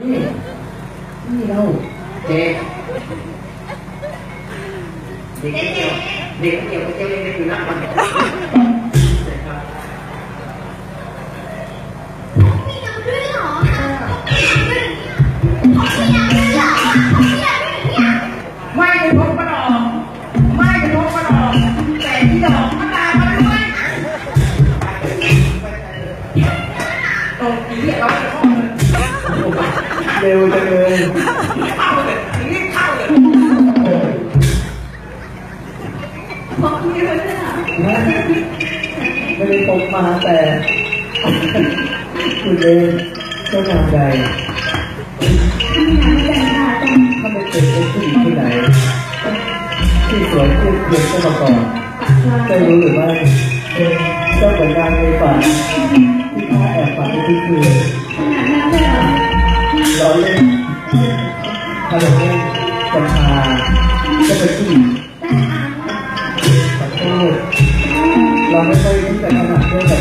นี่นี่เราเจ๊เด็กเกี่ยวเด็กเกี่ยวกับเจ้าเล่นในคือนักมันมีน้ำด้วยเหรอของพี่น้ำด้วยเหรอของพี่น้ำด้วยเนี่ยไม่กระทบกระดอกไม่กระทบกระดอกแต่ที่ดอกมันตามมาด้วยตรงนี้เราจะ เข้าเลยเร็วจังเลยเข้าเลยรีบเข้าเลยของพี่ด้วยเหรอไม่ได้ตกมาแต่คุณเองเจ้างานใดพี่น้ำจังค่ะจังถ้าไม่เป็นผู้หญิงที่ไหนที่สวยคู่เคียงกันมาก่อนได้รู้หรือไม่เจ้าผลงานในฝันที่ข้าแอบฝันทุกคืน เราเล่นขนมเล่นกัญชาก็เป็นผู้หญิงขอโทษเราไม่ค่อยที่จะถนัดเรื่องแบบ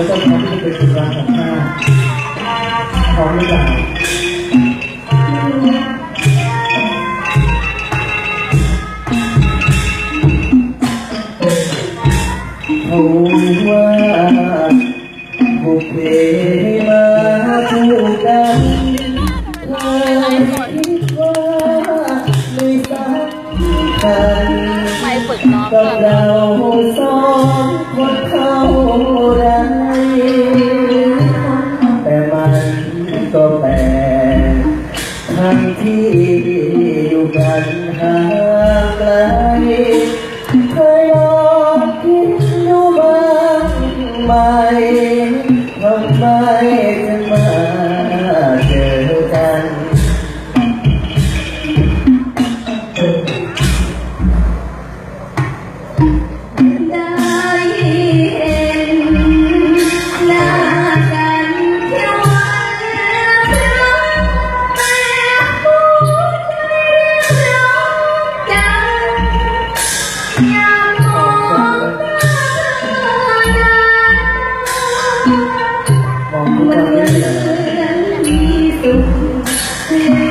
ถ้าหากว่าเจ้าพร้อมที่จะเป็นคนรักของข้าพร้อมหรือเปล่าไม่รู้เขาว่าบุพเพมาคู่กันใครคิดว่าไม่สำคัญไปฝึกน้องกัก่บเรา กั นนเหมืไม่อนเหลือมีสุข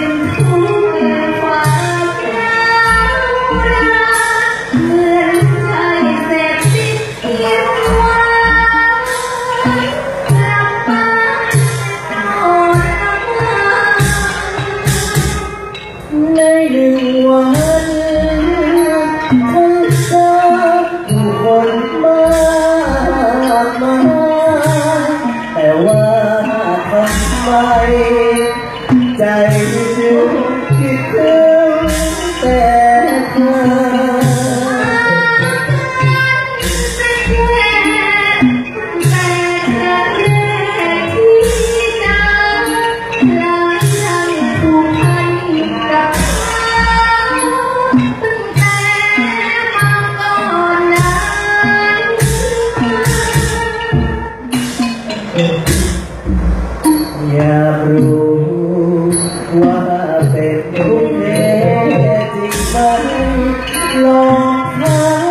ลองถาม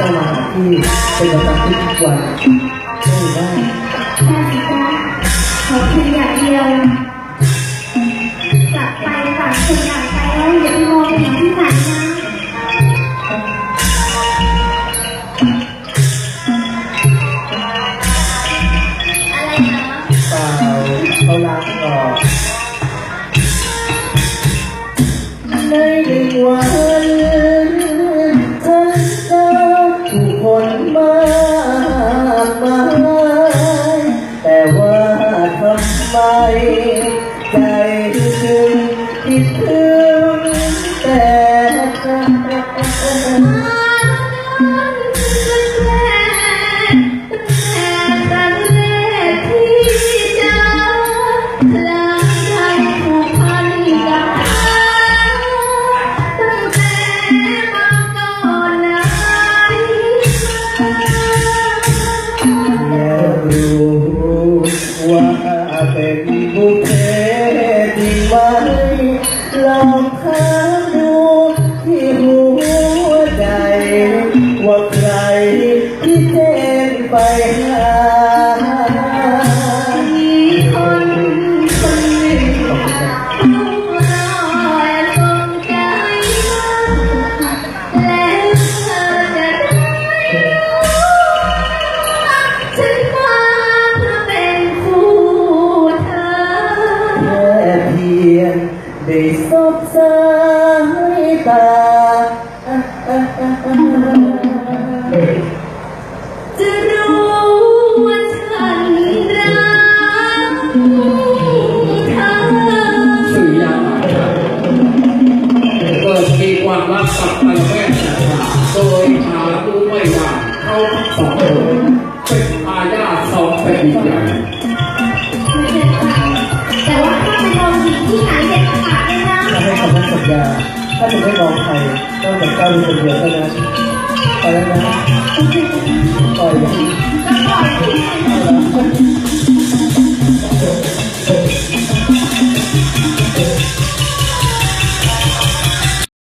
ขอให้เจ้ามาหาที่เป็นประจำทุกวันได้หรือไม่ค่ะขอเพียงอย่างเดียวจากไปจากคุณกลับไปแล้วอย่าไปมองไปที่ไหนนะ แก่ ลองถาม สองคนเป็นอาญาสองแผ่นดินใหญ่แต่ว่าถ้าไปลองหญิงที่ไหนเด็ดขาดเลยนะถ้าให้คำมั่นสัญญาถ้าจะไม่มองใครนอกจากเจ้าเป็นคนเดียวเท่านั้นไปแล้วนะปล่อยปล่อย